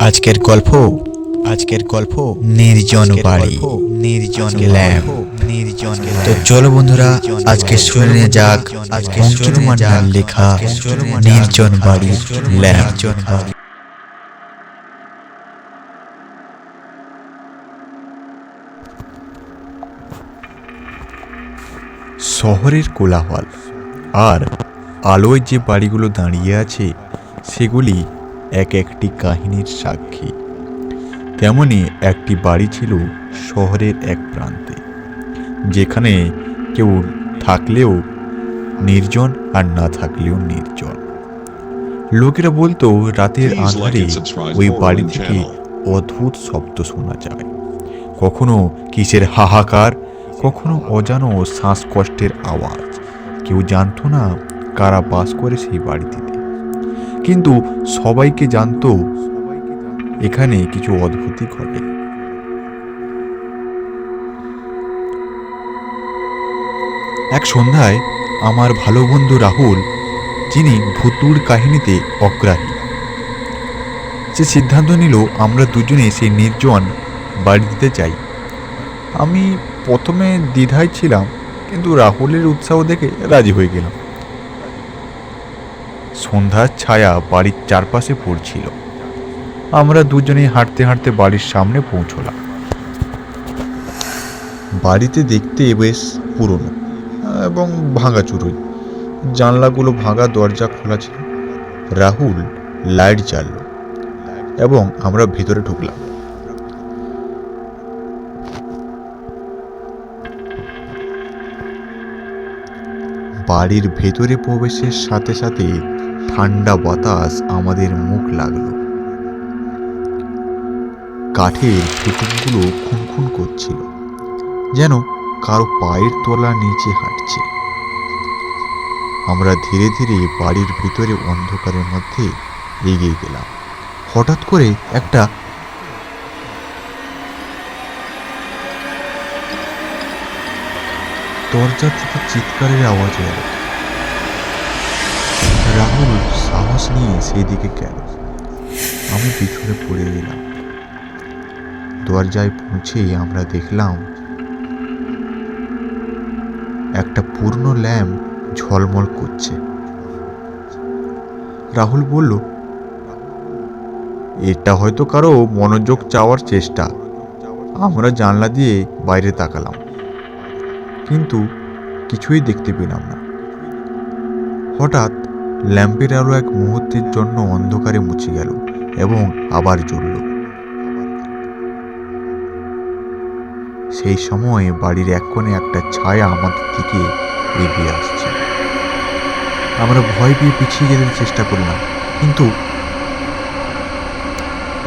আজকের গল্প আজকের গল্প নির্জন বাড়ি নির্জন ল্যাম্প নির্জন তো চলো বন্ধুরা আজকে শুনে যাক আজকে যাক লেখা নির্জন বাড়ি ল্যাম্প বাড়ি শহরের কোলাহল। আর আলোয় যে বাড়িগুলো দাঁড়িয়ে আছে সেগুলি এক একটি কাহিনীর সাক্ষী। তেমনি একটি বাড়ি ছিল শহরের এক প্রান্তে যেখানে কেউ থাকলেও নির্জন আর না থাকলেও নির্জন। লোকেরা বলতো রাতের আঁধারে ওই বাড়ি থেকে অদ্ভুত শব্দ শোনা যায়। কখনো কিসের হাহাকার কখনো অজানো শ্বাসকষ্টের আওয়াজ। কেউ জানতো না কারা বাস করে সেই বাড়িটিতে কিন্তু সবাইকে জানতো, এখানে কিছু অদ্ভুতই ঘটে। এক সন্ধ্যায় আমার ভালো বন্ধু রাহুল, যিনি ভুতুর কাহিনীতে অগ্রাহী। সে সিদ্ধান্ত নিল আমরা দুজনে সেই নির্জন বাড়িতে যাই আমি প্রথমে দ্বিধায় ছিলাম, কিন্তু রাহুলের উৎসাহ দেখে রাজি হয়ে গেলাম। সন্ধ্যার ছায়া বাড়ির চারপাশে পড়ছিল। আমরা দুজনেই হাঁটতে হাঁটতে বাড়ির সামনে পৌঁছলাম। বাড়িতে দেখতে বেশ পুরনো এবং ভাঙাচুরোই। জানলাগুলো ভাঙা, দরজা খোলা ছিল। রাহুল লাইট জ্বালল এবং আমরা ভিতরে ঢুকলাম। বাড়ির ভেতরে প্রবেশের সাথে সাথে ঠান্ডা বাতাস আমাদের মুখ লাগল। কাঠের ফিটিংগুলো খুনখুন করছিল, যেন কারও পায়ের তলা নিচে হাঁটছে। আমরা ধীরে ধীরে বাড়ির ভিতরে অন্ধকারের মধ্যে এগিয়ে গেলাম। হঠাৎ করে একটা দরজা থেকে চিৎকারের আওয়াজ এলো। রাহুল সাহস নিয়ে সেদিকে গেল। আমি পিছনে পড়ে গেলাম দরজায় পৌঁছে আমরা দেখলাম একটা পূর্ণ ল্যাম্প ঝলমল করছে। রাহুল বলল, এটা হয়তো কারও মনোযোগ চাওয়ার চেষ্টা। আমরা জানলা দিয়ে বাইরে তাকালাম। কিন্তু কিছুই দেখতে পেলাম না। হঠাৎ ল্যাম্পের আলো এক মুহূর্তের জন্য অন্ধকারে মুছে গেল এবং আবার জ্বলল। সেই সময় বাড়ির এক কোণে একটা ছায়া আমাদের দিকে এগিয়ে আসছে। আমরা ভয় পেয়ে পিছিয়ে যেতে চেষ্টা করলাম, কিন্তু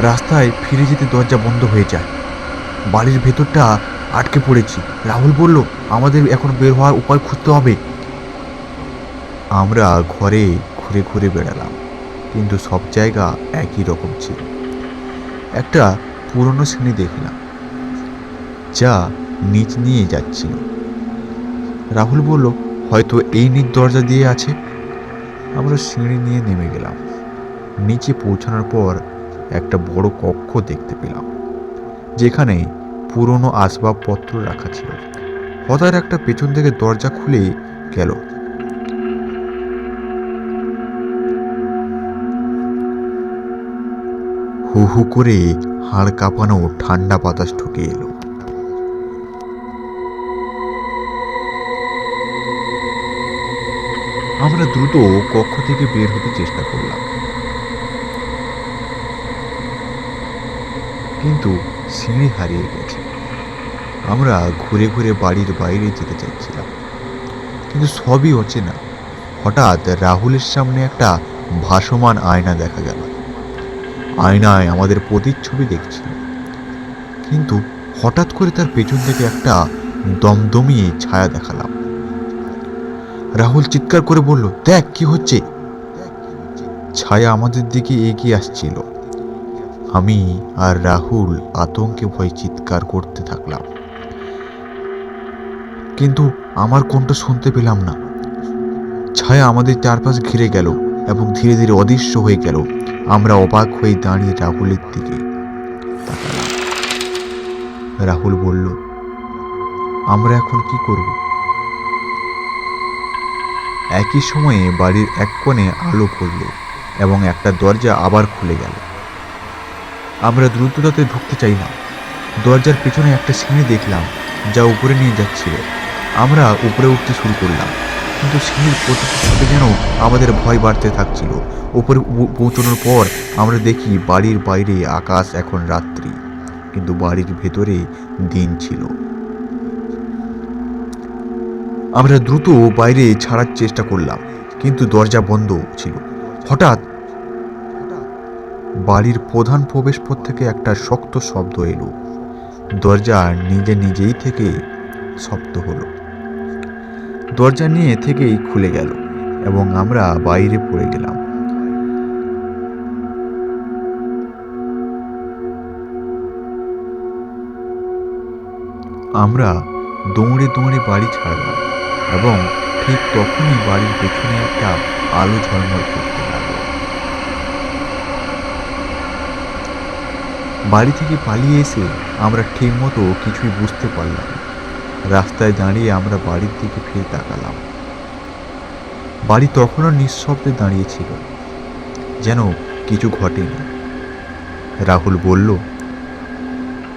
রাস্তায় ফিরে যেতে দরজা বন্ধ হয়ে যায়। বাড়ির ভেতরটা আটকে পড়েছি। রাহুল বলল, আমাদের এখন বের হওয়ার উপায় খুঁজতে হবে। আমরা ঘরে ঘুরে ঘুরে বেড়ালাম, কিন্তু সব জায়গা একই রকম ছিল। একটা পুরনো শ্রেণি দেখলাম, যা নিচ নিয়ে যাচ্ছিল। রাহুল বলল, হয়তো এই নিচ দরজা দিয়ে আছে। আমরা সিঁড়ি নিয়ে নেমে গেলাম। নিচে পৌঁছানোর পর একটা বড় কক্ষ দেখতে পেলাম, যেখানে পুরনো আসবাবপত্র রাখা ছিল। হঠাৎ একটা পেছন থেকে দরজা খুলে গেল। হু হু করে হাড় কাঁপানো ঠান্ডা বাতাস ঢুকে এলো। আমরা দ্রুত কক্ষ থেকে বের হতে চেষ্টা করলাম। কিন্তু সিঁড়ি হারিয়ে গেছে। আমরা ঘুরে ঘুরে বাড়ির বাইরে যেতে চাইছিলাম, কিন্তু সবই অচেনা। হঠাৎ রাহুলের সামনে একটা ভাসমান আয়না দেখা গেল। আয়নায় আমাদের প্রতিচ্ছবি দেখছিল কিন্তু হঠাৎ করে তার পেছন থেকে একটা দমদমিয়ে ছায়া দেখালাম। রাহুল চিৎকার করে বলল, দেখ কি হচ্ছে? ছায়া আমাদের দিকে এগিয়ে আসছিল। আমি আর রাহুল আতঙ্কে ভয় চিৎকার করতে থাকলাম। কিন্তু আমার কোনটা শুনতে পেলাম না। ছায়া আমাদের চারপাশ ঘিরে গেল এবং ধীরে ধীরে অদৃশ্য হয়ে গেল। আমরা অবাক হয়ে দাঁড়িয়ে রাহুলের দিকে রাহুল বলল, আমরা এখন কি করব? একই সময়ে বাড়ির এক কোণে আলো পড়ল এবং একটা দরজা আবার খুলে গেল। আমরা দ্রুততাতে ঢুকতে চাই না দরজার পেছনে একটা সিঁড়ি দেখলাম, যা উপরে নিয়ে যাচ্ছিল। আমরা উপরে উঠতে শুরু করলাম। কিন্তু সিঁড়ির প্রতিটি যেন আমাদের ভয় বাড়তে থাকছিল। উপরে উ- পৌঁছানোর পর আমরা দেখি বাড়ির বাইরে আকাশ এখন রাত্রি, কিন্তু বাড়ির ভেতরে দিন ছিল। আমরা দ্রুত বাইরে ছাড়ার চেষ্টা করলাম, কিন্তু দরজা বন্ধ ছিল। হঠাৎ বাড়ির প্রধান প্রবেশপথ থেকে একটা শক্ত শব্দ এলো। দরজা নিজে নিজেই থেকে শব্দ হলো। দরজা নিয়ে থেকেই খুলে গেল এবং আমরা বাইরে পড়ে গেলাম আমরা দৌড়ে দৌড়ে বাড়ি ছাড়লাম এবং ঠিক তখনই বাড়ির পেছনে একটা আলো ঝলমল করতে লাগল বাড়ি থেকে পালিয়ে এসে আমরা ঠিকমতো কিছুই বুঝতে পারলাম। রাস্তায় দাঁড়িয়ে আমরা বাড়ির দিকে ফিরে তাকালাম। বাড়ি তখনও নিঃশব্দে দাঁড়িয়েছিল, যেন কিছু ঘটেনি। রাহুল বলল,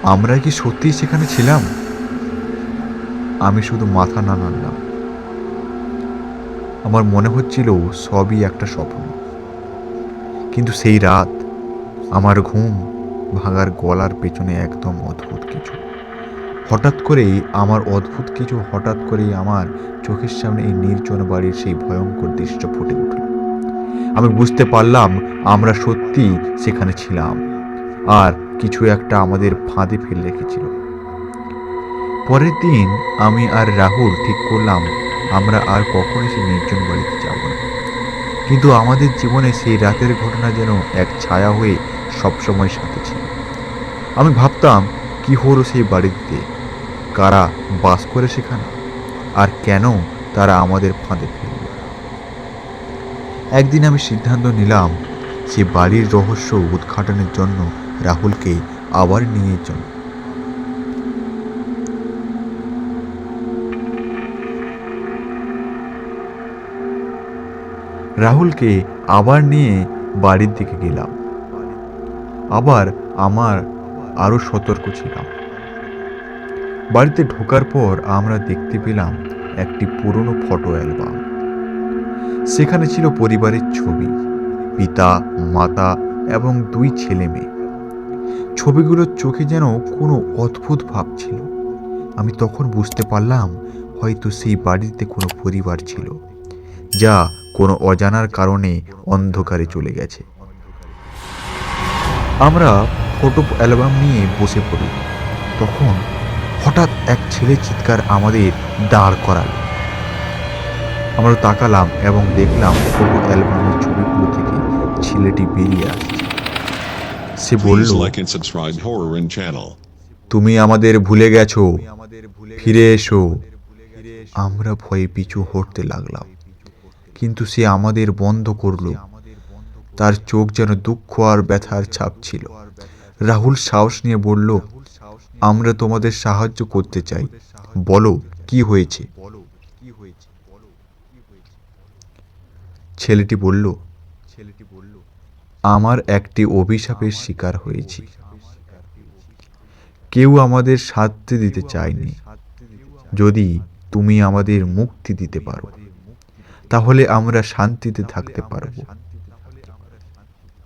আমরা কি সত্যিই সেখানে ছিলাম? আমি শুধু মাথা না নাড়লাম। আমার মনে হচ্ছিল সবই একটা স্বপ্ন। কিন্তু সেই রাত, আমার ঘুম ভাঙার গলার পেছনে একদম অদ্ভুত কিছু। হঠাৎ করেই আমার অদ্ভুত কিছু হঠাৎ করেই আমার চোখের সামনে এই নির্জন বাড়ির সেই ভয়ঙ্কর দৃশ্য ফুটে উঠল। আমি বুঝতে পারলাম আমরা সত্যি সেখানে ছিলাম, আর কিছু একটা আমাদের ফাঁদে ফেলে রেখেছিল। পরের দিন আমি আর রাহুল ঠিক করলাম আমরা আর কখনোই সেই নির্জন বাড়িতে যাব না। কিন্তু আমাদের জীবনে সেই রাতের ঘটনা যেন এক ছায়া হয়ে সবসময় সাথে ছিল। আমি ভাবতাম, কি হলো সেই বাড়িতে? কারা বাস করে সেখানে? আর কেন তারা আমাদের ফাঁদে ফেলল একদিন আমি সিদ্ধান্ত নিলাম সে বাড়ির রহস্য উদ্ঘাটনের জন্য রাহুলকে আবার নিয়ে যান রাহুলকে আবার নিয়ে বাড়ির দিকে গেলাম। আবার আমার আরও সতর্ক ছিলাম। বাড়িতে ঢোকার পর আমরা দেখতে পেলাম একটি পুরনো ফটো অ্যালবাম। সেখানে ছিল পরিবারের ছবি, পিতা, মাতা এবং দুই ছেলে মেয়ে। ছবিগুলোর চোখে যেন কোনো অদ্ভুত ভাব ছিল। আমি তখন বুঝতে পারলাম হয়তো সেই বাড়িতে কোনো পরিবার ছিল, যা কোনো অজানার কারণে অন্ধকারে চলে গেছে। আমরা ফটো অ্যালবাম নিয়ে বসে পড়ি। তখন হঠাৎ এক ছেলে চিৎকার আমাদের দাঁড় করাল। আমরা তাকালাম এবং দেখলাম ফটো অ্যালবামের ছবিগুলো থেকে ছেলেটি বেরিয়ে আসছে। সে বলল. তুমি আমাদের ভুলে গেছো। ফিরে এসো। আমরা ভয়ে পিছু হটতে লাগলাম। কিন্তু সে আমাদের বন্ধ করল। তার চোখ যেন দুঃখ আর ব্যথার ছাপ ছিল। রাহুল সাহস নিয়ে বলল আমরা তোমাদের সাহায্য করতে চাই। বলো, কি হয়েছে? ছেলেটি বলল, আমার একটি অভিশাপের শিকার হয়েছি। কেউ আমাদের শাস্তি দিতে চায়নি। যদি তুমি আমাদের মুক্তি দিতে পারো, তাহলে আমরা শান্তিতে থাকতে পারব।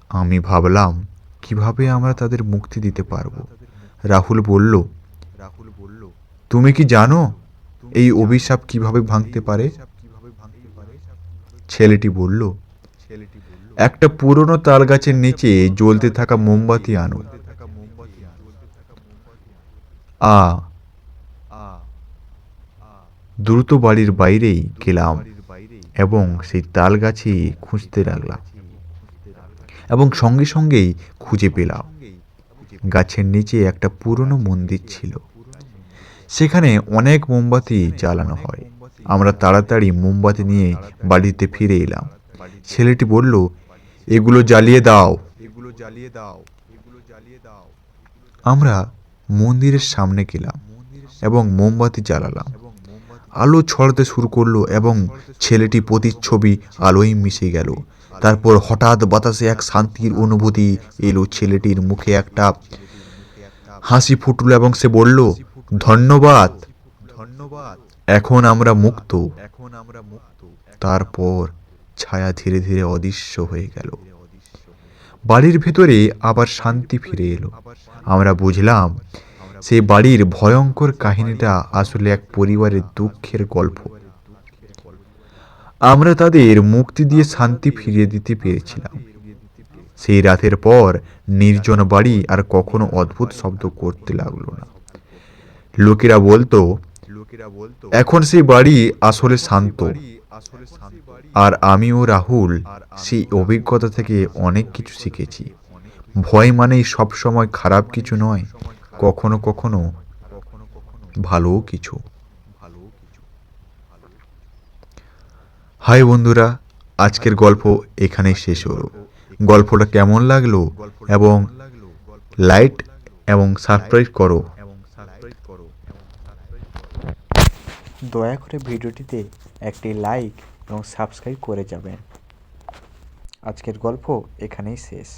আমি ভাবলাম, কীভাবে আমরা তাদের মুক্তি দিতে পারব? রাহুল বলল রাহুল বলল তুমি কি জানো এই অভিশাপ কীভাবে ভাঙতে পারে? ছেলেটি বলল, একটা পুরনো তাল গাছের নিচে জ্বলতে থাকা মোমবাতি আনো আ, দ্রুত বাড়ির বাইরেই গেলাম এবং সেই তাল গাছে খুঁজতে লাগলাম এবং সঙ্গে সঙ্গেই খুঁজে পেলাম। গাছের নিচে একটা পুরনো মন্দির ছিল। সেখানে অনেক মোমবাতি জ্বালানো হয়। আমরা তাড়াতাড়ি মোমবাতি নিয়ে বাড়িতে ফিরে এলাম। ছেলেটি বলল, এগুলো জ্বালিয়ে দাও। এগুলো জ্বালিয়ে দাও এগুলো জ্বালিয়ে দাও আমরা মন্দিরের সামনে গেলাম এবং মোমবাতি জ্বালালাম। আলো ছড়াতে শুরু করল এবং ছেলেটি প্রতিচ্ছবি আলোয় মিশে গেল। তারপর হঠাৎ বাতাসে এক শান্তির অনুভূতি এলো ছেলেটির মুখে একটা। হাসি ফুটল এবং সে বলল, ধন্যবাদ। ধন্যবাদ এখন আমরা মুক্ত। এখন আমরা মুক্ত তারপর ছায়া ধীরে ধীরে অদৃশ্য হয়ে গেল। বাড়ির ভেতরে আবার শান্তি ফিরে এলো। আমরা বুঝলাম সেই বাড়ির ভয়ঙ্কর কাহিনীটা আসলে এক পরিবারের দুঃখের গল্প। আমরা তাদের মুক্তি দিয়ে শান্তি ফিরিয়ে দিতে পেরেছিলাম। সেই রাতের পর নির্জন বাড়ি আর কখনো অদ্ভুত শব্দ করতে লাগল না। লোকেরা বলতো, এখন সেই বাড়ি আসলে শান্ত। আর আমি ও রাহুল, সেই অভিজ্ঞতা থেকে অনেক কিছু শিখেছি। ভয় মানেই সবসময় খারাপ কিছু নয়, কখনো কখনো ভালো কিছু। হাই বন্ধুরা, আজকের গল্প এখানেই শেষ হলো। গল্পটা কেমন লাগল এবং লাইট এবং সাবস্ক্রাইব করো। দয়া করে ভিডিওটিতে একটি লাইক এবং সাবস্ক্রাইব করে যাবেন। আজকের গল্প এখানেই শেষ।